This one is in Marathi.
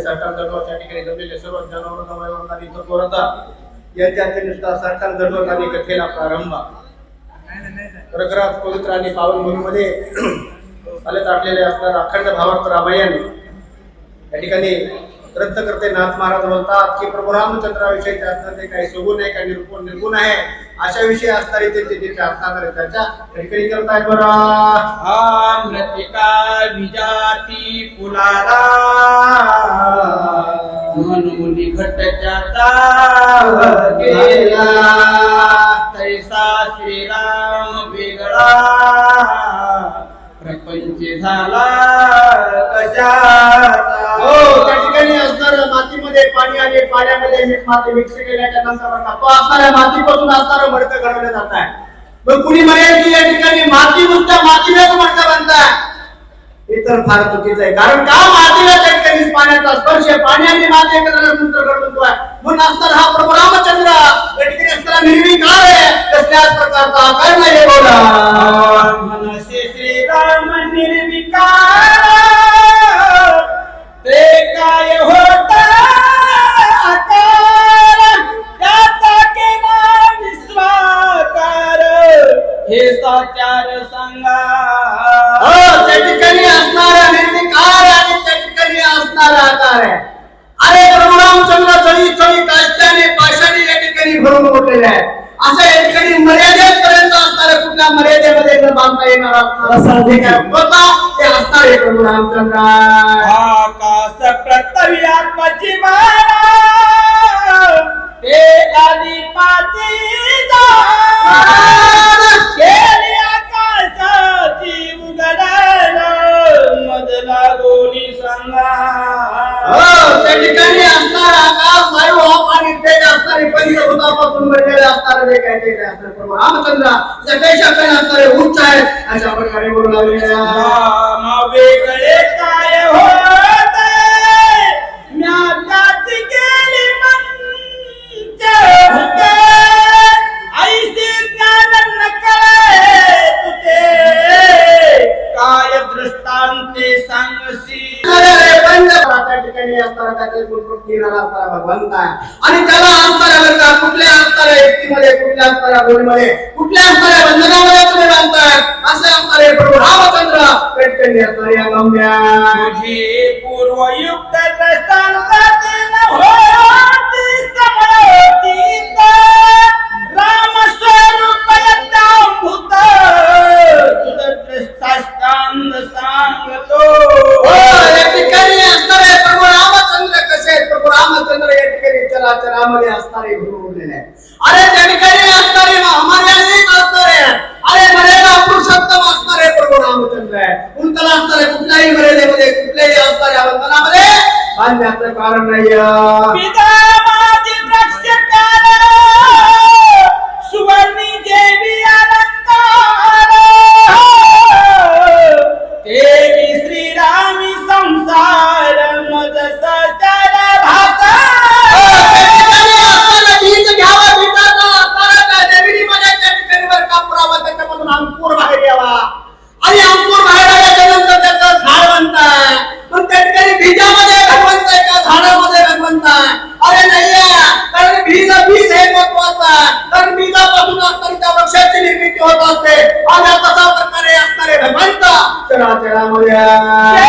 सरकार दरबार ठिकाणी जमलेले सर्व जनावरांना वयवंता इथं कोरता यांच्या अत्यनुसार सरकार दरबाराने कथेला प्रारंभ. प्रकरात पवित्र आणि पावनभूमीमध्ये आल्यात ताटलेले असणार अखंड भावार्थ रामायण. या ठिकाणी ग्रंथ करते नाथ महाराज बोलतात की प्रभू रामचंद्राविषयी असणार ते काही सुगुण आहे काही निर्गुण निर्गुण आहे. अशा विषयी असणारे त्यांचे जे असणार त्याच्या ठिकाणी करताय बरं. हा मृतिका विजाती कुलाला म्हणून घट जाता गेला. तैसा श्रीराम वेगळा प्रपंच झाला कशाचा? हो ठिकाणी असणार मातीमध्ये पाणी आणि पाण्यामध्ये माती मिक्स केल्याच्यानंतर तो असणाऱ्या मातीपासून असणारं मडकं घडवलं जात आहे. मग कुणी म्हणेल की या ठिकाणी माती नुसत्या मातीलाच मडकं बनताय? हे तर फार चुकीचं आहे. कारण का मातीला त्या ठिकाणी पाण्याचा स्पर्श आहे? पाणी आणि माती एकत्र नंतर आहे म्हणून असणार हा प्रभू रामचंद्र या ठिकाणी असणारा निर्विकार आहे. कसल्याच प्रकारचा आकार नाही बोला असं या ठिकाणी मर्यादेपर्यंत असणाऱ्या कुठल्या मर्यादेमध्ये न बांधता येणार असणारा? होता? ते असणार आहे प्रभू रामचंद्र. आकाश ते असणारे पंचभूतापासून बनलेले असणारे जे काय ते असणार प्रभू रामचंद्र जगाच्या काही असणारे उच्च आहेत अशा प्रकारे बोलू लागले. पंचभूता असताना त्याचे गुणकृत घेणारा असणारा भगवंत आहे आणि त्याला अंतर बरं का कुठल्या अंतर व्यक्तीमध्ये कुठल्या असणाऱ्या गुणमध्ये कुठल्या अंतर बंधनामध्ये तुम्ही बांधताय? असे असणारे प्रभू रामचंद्र त्या ठिकाणी गम्या. तुझे पूर्वयुक्त राम स्वरूप यज्ञाभूत तुझं सांगतो. चराचरामध्ये असणारे गुरु उरलेले आहेत. अरे त्या असणारे अमर्यादित असणारे अरे मर्यादा पुरुषोत्तम असणारे प्रभू रामचंद्र आहे उंतला असणारे कुठल्याही मर्यादेमध्ये कुठल्याही असणाऱ्या बंधनामध्ये बांधण्याचं कारण नाही चराचरामध्ये